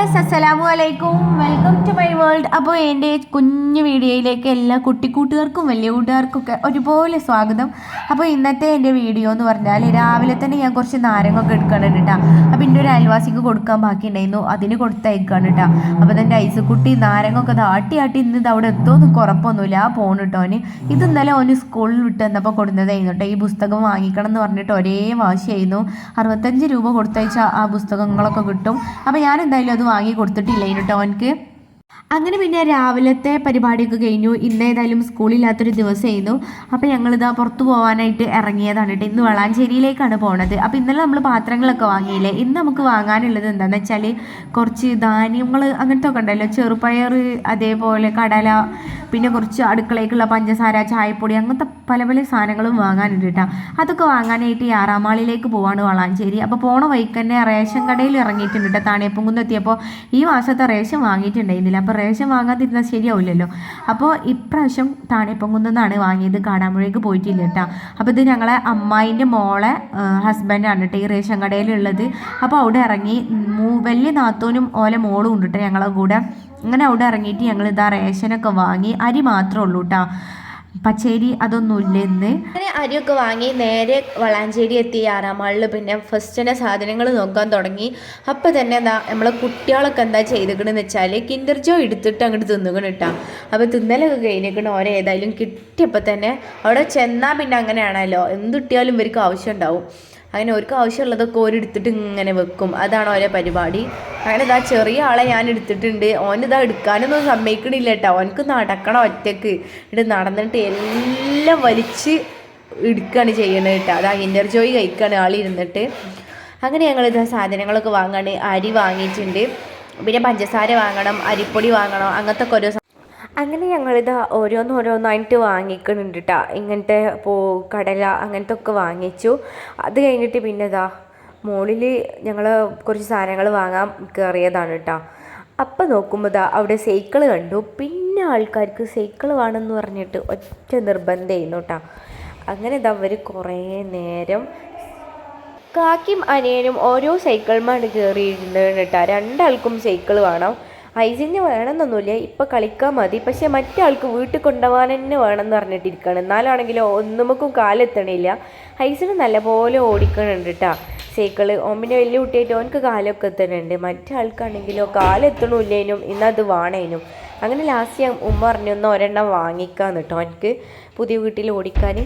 Viewers അസ്സലാമു അലൈക്കും welcome to my world അപ്പോൾ എന്റെ കുഞ്ഞു വീഡിയോയിലേക്ക് എല്ലാ കുട്ടിക്കൂട്ടുകാർക്കും വലിയ കൂട്ടുകാർക്കും ഒക്കെ ഒരുപോലെ സ്വാഗതം. അപ്പോൾ ഇന്നത്തെ എന്റെ വീഡിയോ എന്ന് പറഞ്ഞാൽ രാവിലെ തന്നെ ഞാൻ കുറച്ച് നാരങ്ങൊക്കെ എടുക്കണം കേട്ടോ. അപ്പോൾ എന്റെ ഒരു അയൽവാസിക്ക് കൊടുക്കാൻ ബാക്കി ഉണ്ടായിരുന്നു അതിന് കൊടുത്തയക്കാണ് കേട്ടോ. അപ്പോൾ എന്റെ കുട്ടി നാരങ്ങൊക്കെ ആട്ടി ആട്ടി ഇന്ന് അവിടെ എത്തുമെന്ന് കുറപ്പൊന്നുമില്ല ആ പോണ് കേട്ടോ അവന്. ഇത് ഇന്നലെ അവന് സ്കൂളിൽ വിട്ട് വന്നപ്പോൾ കൊടുത്തതായിരുന്നു കേട്ടോ. ഈ പുസ്തകം വാങ്ങിക്കണം എന്ന് പറഞ്ഞിട്ട് ഒരേ വാശിയായിരുന്നു. അറുപത്തഞ്ച് രൂപ കൊടുത്തയച്ച ആ പുസ്തകങ്ങളൊക്കെ കിട്ടും. അപ്പോൾ ഞാൻ എന്തായാലും അത് വാങ്ങി കൊടുത്തിട്ടില്ല കേട്ടോ അവനക്ക് അങ്ങനെ പിന്നെ രാവിലത്തെ പരിപാടിയൊക്കെ കഴിഞ്ഞു. ഇന്ന് ഏതായാലും സ്കൂളില്ലാത്തൊരു ദിവസമായിരുന്നു. അപ്പോൾ ഞങ്ങളിതാ പുറത്തു പോകാനായിട്ട് ഇറങ്ങിയതാണ് കേട്ടോ. ഇന്ന് വളാഞ്ചേരിയിലേക്കാണ് പോണത്. അപ്പോൾ ഇന്നലെ നമ്മൾ പാത്രങ്ങളൊക്കെ വാങ്ങിയില്ലേ? ഇന്ന് നമുക്ക് വാങ്ങാനുള്ളത് എന്താണെന്ന് വെച്ചാൽ കുറച്ച് ധാന്യങ്ങൾ അങ്ങനത്തെ ഒക്കെ ഉണ്ടല്ലോ. ചെറുപയർ അതേപോലെ കടല പിന്നെ കുറച്ച് അടുക്കളയ്ക്കുള്ള പഞ്ചസാര ചായപ്പൊടി അങ്ങനത്തെ പല പല സാധനങ്ങളും വാങ്ങാനുണ്ട് കേട്ടോ. അതൊക്കെ വാങ്ങാനായിട്ട് ഈ ആറാമാളിലേക്ക് പോവാണ് വളാഞ്ചേരി. അപ്പോൾ പോണ വഴിക്ക് തന്നെ റേഷൻ കടയിൽ ഇറങ്ങിയിട്ടുണ്ട് കേട്ടോ. താണിയപ്പം എത്തിയപ്പോൾ ഈ മാസത്തെ റേഷൻ വാങ്ങിയിട്ടുണ്ടായിരുന്നില്ല. അപ്പോൾ റേഷൻ വാങ്ങാതിരുന്നാൽ ശരിയാവില്ലല്ലോ. അപ്പോൾ ഇപ്രാവശ്യം താണിയപ്പംകുന്നാണ് വാങ്ങിയത് കാടാമ്പുഴയ്ക്ക് പോയിട്ടില്ല കേട്ടോ. അപ്പോൾ ഇത് ഞങ്ങളെ അമ്മായിന്റെ മോളെ ഹസ്ബൻഡാണ് കേട്ടോ ഈ റേഷൻ കടയിലുള്ളത്. അപ്പോൾ അവിടെ ഇറങ്ങി വലിയ നാത്തോനും ഓലെ മോളും ഉണ്ട് കേട്ടോ ഞങ്ങളെ കൂടെ. അങ്ങനെ അവിടെ ഇറങ്ങിയിട്ട് ഞങ്ങൾ ഇതാ റേഷനൊക്കെ വാങ്ങി അരി മാത്രമേ ഉള്ളൂ കേട്ടോ. പച്ചരി അതൊന്നുമില്ലെന്ന്. അങ്ങനെ അരിയൊക്കെ വാങ്ങി നേരെ വളാഞ്ചേരി എത്തി ആറാമാളിൽ പിന്നെ ഫസ്റ്റിനെ സാധനങ്ങൾ നോക്കാൻ തുടങ്ങി. അപ്പോൾ തന്നെ എന്താ നമ്മളെ കുട്ടികളൊക്കെ എന്താ ചെയ്തിക്കണെന്ന് വെച്ചാൽ കിൻഡർ ജോ എടുത്തിട്ട് അങ്ങോട്ട് തിന്നുകണ് കേട്ടോ അപ്പോൾ തിന്നലൊക്കെ കഴിഞ്ഞിരിക്കണം ഓരോ ഏതായാലും കിട്ടിയപ്പോൾ തന്നെ അവിടെ ചെന്നാൽ പിന്നെ അങ്ങനെയാണല്ലോ. എന്ത് കിട്ടിയാലും ഇവർക്ക് ആവശ്യം ഉണ്ടാവും. അങ്ങനെ അവർക്ക് ആവശ്യമുള്ളതൊക്കെ ഓരെടുത്തിട്ട് ഇങ്ങനെ വെക്കും. അതാണ് ഓരോ പരിപാടി. അങ്ങനെ ഇതാ ചെറിയ ആളെ ഞാൻ എടുത്തിട്ടുണ്ട്. ഓൻ ഇതാ എടുക്കാനൊന്നും സമ്മതിക്കണില്ല കേട്ടോ ഓനക്ക് നടക്കണം ഒറ്റയ്ക്ക്. ഇട്ട് നടന്നിട്ട് എല്ലാം വലിച്ച് എടുക്കുകയാണ് ചെയ്യണത് കേട്ടോ അതാ ഇന്റർജോയ് കഴിക്കുകയാണ് ആളിരുന്നിട്ട് അങ്ങനെ ഞങ്ങൾ ഇതാ സാധനങ്ങളൊക്കെ വാങ്ങാണ്. അരി വാങ്ങിയിട്ടുണ്ട്. പിന്നെ പഞ്ചസാര വാങ്ങണം അരിപ്പൊടി വാങ്ങണം അങ്ങനത്തെ ഓരോ അങ്ങനെ ഞങ്ങളിത് ഓരോന്ന് ഓരോന്നായിട്ട് വാങ്ങിക്കുന്നുണ്ട് കേട്ടോ ഇങ്ങനത്തെ പോ കടല അങ്ങനത്തെ ഒക്കെ വാങ്ങിച്ചു. അത് കഴിഞ്ഞിട്ട് പിന്നെ ഇതാ മുകളിൽ ഞങ്ങൾ കുറച്ച് സാധനങ്ങൾ വാങ്ങാൻ കയറിയതാണ് കേട്ടോ അപ്പം നോക്കുമ്പോൾ അവിടെ സൈക്കിൾ കണ്ടു. പിന്നെ ആൾക്കാർക്ക് സൈക്കിൾ വേണമെന്ന് പറഞ്ഞിട്ട് ഒറ്റ നിർബന്ധം ചെയ്യുന്നു കേട്ടോ അങ്ങനെ ഇതാ അവർ കുറേ നേരം കാക്കിയും അനിയനും ഓരോ സൈക്കിൾമാണ് കയറിയിരുന്നത് കേട്ടോ രണ്ടാൾക്കും സൈക്കിൾ വേണം. ഐസിന് വേണമെന്നൊന്നുമില്ല ഇപ്പം കളിക്കാൻ മതി. പക്ഷെ മറ്റാൾക്ക് വീട്ടിൽ കൊണ്ടുപോകാൻ തന്നെ വേണമെന്ന് പറഞ്ഞിട്ടിരിക്കുകയാണ് എന്നാലാണെങ്കിലോ ഒന്നുമക്കും കാലെത്തണില്ല. ഐസിന് നല്ലപോലെ ഓടിക്കണുണ്ട് കേട്ടോ സൈക്കിൾ. ഓമ്പിന്റെ വലിയ കുട്ടിയായിട്ട് ഓനക്ക് കാലൊക്കെ എത്തുന്നുണ്ട് മറ്റേ ആൾക്കാണെങ്കിലോ കാലെത്തണില്ലേനും ഇന്നത് വാണേനും. അങ്ങനെ ലാസ്റ്റ് ഞാൻ ഉമ്മ പറഞ്ഞു ഒന്ന് ഒരെണ്ണം വാങ്ങിക്കാന്ന് കേട്ടോ എനിക്ക് പുതിയ വീട്ടിൽ ഓടിക്കാൻ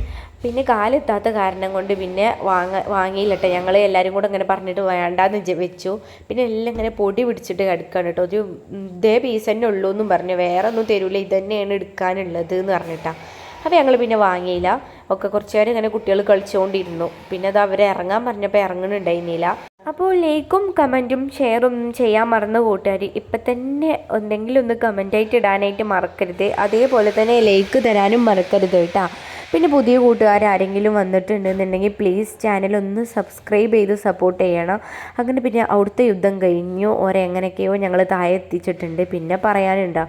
പിന്നെ കാലെത്താത്ത കാരണം കൊണ്ട് പിന്നെ വാങ്ങ വാങ്ങിയില്ല കേട്ടോ ഞങ്ങൾ എല്ലാവരും കൂടെ ഇങ്ങനെ പറഞ്ഞിട്ട് വേണ്ടാന്ന് വെച്ചു. പിന്നെ എല്ലാം ഇങ്ങനെ പൊടി പിടിച്ചിട്ട് കിടക്കുകയാണ് കേട്ടോ ഒരു ഇതേ പീസ് തന്നെ ഉള്ളൂ എന്നും പറഞ്ഞു. വേറെ ഒന്നും തരൂല. ഇത് തന്നെയാണ് എടുക്കാനുള്ളത് എന്ന് പറഞ്ഞിട്ടാണ് അപ്പോൾ ഞങ്ങൾ പിന്നെ വാങ്ങിയില്ല. ഒക്കെ കുറച്ച് നേരം ഇങ്ങനെ കുട്ടികൾ കളിച്ചുകൊണ്ടിരുന്നു പിന്നെ അത് അവരെ ഇറങ്ങാൻ പറഞ്ഞപ്പോൾ ഇറങ്ങുന്നുണ്ടായിരുന്നില്ല. അപ്പോൾ ലൈക്കും കമന്റും ഷെയറും ചെയ്യാൻ മറന്ന കൂട്ടുകാർ ഇപ്പം തന്നെ എന്തെങ്കിലും ഒന്ന് കമന്റായിട്ട് ഇടാനായിട്ട് മറക്കരുത്. അതേപോലെ തന്നെ ലൈക്ക് തരാനും മറക്കരുത് കേട്ടോ. പിന്നെ പുതിയ കൂട്ടുകാർ ആരെങ്കിലും വന്നിട്ടുണ്ടെന്നുണ്ടെങ്കിൽ പ്ലീസ് ചാനൽ ഒന്ന് സബ്സ്ക്രൈബ് ചെയ്ത് സപ്പോർട്ട് ചെയ്യണം. അങ്ങനെ പിന്നെ അവിടുത്തെ യുദ്ധം കഴിഞ്ഞു. ഓരെങ്ങനെയൊക്കെയോ ഞങ്ങൾ താഴെ എത്തിച്ചിട്ടുണ്ട്. പിന്നെ പറയാനുണ്ടോ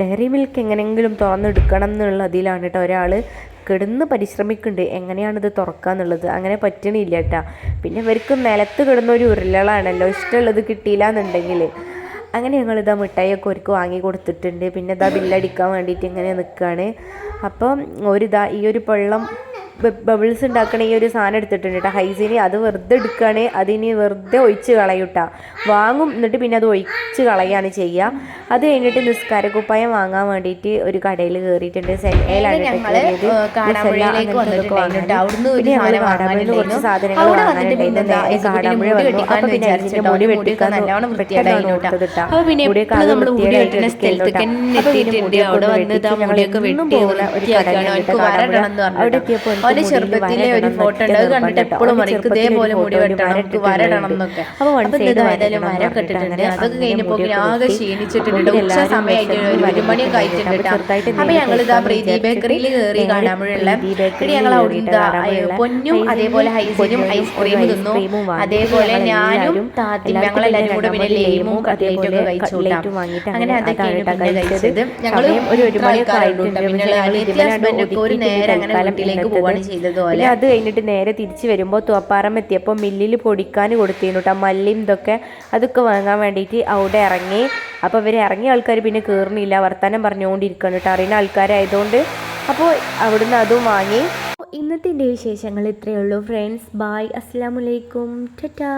ഡയറി മിൽക്ക് എങ്ങനെയെങ്കിലും തുറന്നെടുക്കണം എന്നുള്ള അതിലാണ് കേട്ടോ ഒരാൾ കിടന്ന് പരിശ്രമിക്കുന്നുണ്ട്. എങ്ങനെയാണിത് തുറക്കാന്നുള്ളത് അങ്ങനെ പറ്റണില്ല കേട്ടോ. പിന്നെ ഇവർക്ക് നിലത്ത് കിടന്ന ഒരു ഉരുളകളാണല്ലോ. ഇഷ്ടമുള്ളത് കിട്ടിയില്ല എന്നുണ്ടെങ്കിൽ. അങ്ങനെ ഇതാ മിഠായിയൊക്കെ ഒരുക്ക് വാങ്ങി കൊടുത്തിട്ടുണ്ട്. പിന്നെ ഇതാ ബില്ലടിക്കാൻ വേണ്ടിയിട്ട് ഇങ്ങനെ നിൽക്കുകയാണ് അപ്പം ഒരിതാ ഈ ഒരു വെള്ളം ബബിൾസ് ഉണ്ടാക്കണ ഈ ഒരു സാധനം എടുത്തിട്ടുണ്ട് കേട്ടോ ഹൈജീനി അത് വെറുതെ എടുക്കുകയാണ് അതിനി വെറുതെ ഒഴിച്ച് കളയൂട്ടാ വാങ്ങും. എന്നിട്ട് പിന്നെ അത് ഒഴിച്ച് കളയാണ് ചെയ്യുക അത് കഴിഞ്ഞിട്ട് നിസ്കാരക്കുപ്പായം വാങ്ങാൻ വേണ്ടിയിട്ട് ഒരു കടയിൽ കയറിയിട്ടുണ്ട് സെല്ലയിലാണ് കുറച്ച്. സാധനങ്ങൾ വാങ്ങാനുണ്ടായിരുന്നു. മുടി വെട്ടിക്കാൻ അവിടെ. എത്തിയപ്പോൾ അവന്റെ ചെറുപ്പത്തിലെ ഒരു ഫോട്ടോ ഉണ്ട്. അത് കണ്ടിട്ട് എപ്പോഴും പറയും, ഇതേപോലെ മുടി വെട്ടണം, നമുക്ക് എനിക്ക് എന്നൊക്കെ. വര ഏതായാലും വര കെട്ടിട്ടുണ്ട്. അതൊക്കെ കഴിഞ്ഞപ്പോ ആകെ. ക്ഷീണിച്ചിട്ടുണ്ട്. ഉച്ച സമയമായിട്ട് ഒരു മണിയൊക്കെ. ആയിട്ടുണ്ട് കേട്ടോ. ഞങ്ങൾ ഇതാ പ്രീതി ബേക്കറിയിൽ കയറി കാണാമുള്ള ഞങ്ങൾ അവിടെ പൊന്നും അതേപോലെ ഹൈസിനും ഐസ്ക്രീം തിന്നു അതേപോലെ ഞാനും താത്തിയും ഞങ്ങളെല്ലാവരും കൂടെ പിന്നെ ലേമും ലെയിമും ലെയിമും കട്ട്ലേറ്റും ഒക്കെ അതേപോലെ കഴിച്ചു കട്ട്ലേറ്റും വാങ്ങിയിട്ട് അങ്ങനെ അതൊക്കെയാണ് പിന്നെ കഴിച്ചത്. ഞങ്ങൾ ഒരു ഒരു ഇത്ര മണിയൊക്കെ പിന്നെ പക്ഷേ ഞങ്ങൾ അനിയത്തി ഇതിലാണ് ഹസ്ബൻഡ് ഒക്കെ ഒരു നേരം അങ്ങനെ വീട്ടിലേക്ക് പോവാണ് പിന്നെ അത് കഴിഞ്ഞിട്ട് നേരെ തിരിച്ച് വരുമ്പോൾ തുവപ്പാറം എത്തിയപ്പോൾ മില്ലിൽ പൊടിക്കാൻ കൊടുത്തിരുന്നു കേട്ടോ മല്ലിയും ഇതൊക്കെ അതൊക്കെ വാങ്ങാൻ വേണ്ടിയിട്ട് അവിടെ ഇറങ്ങി. അപ്പോൾ ഇവർ ഇറങ്ങിയ ആൾക്കാർ പിന്നെ കയറുന്നില്ല വർത്തമാനം പറഞ്ഞുകൊണ്ടിരിക്കുകയാണ് കേട്ടോ അറിയുന്ന ആൾക്കാരായതുകൊണ്ട് അപ്പോൾ അവിടുന്ന് അതും വാങ്ങി. ഇന്നത്തെ വിശേഷങ്ങൾ ഇത്രയേ ഉള്ളൂ. ഫ്രണ്ട്സ് ബായ് അസ്സാം വലൈക്കും ടാറ്റാ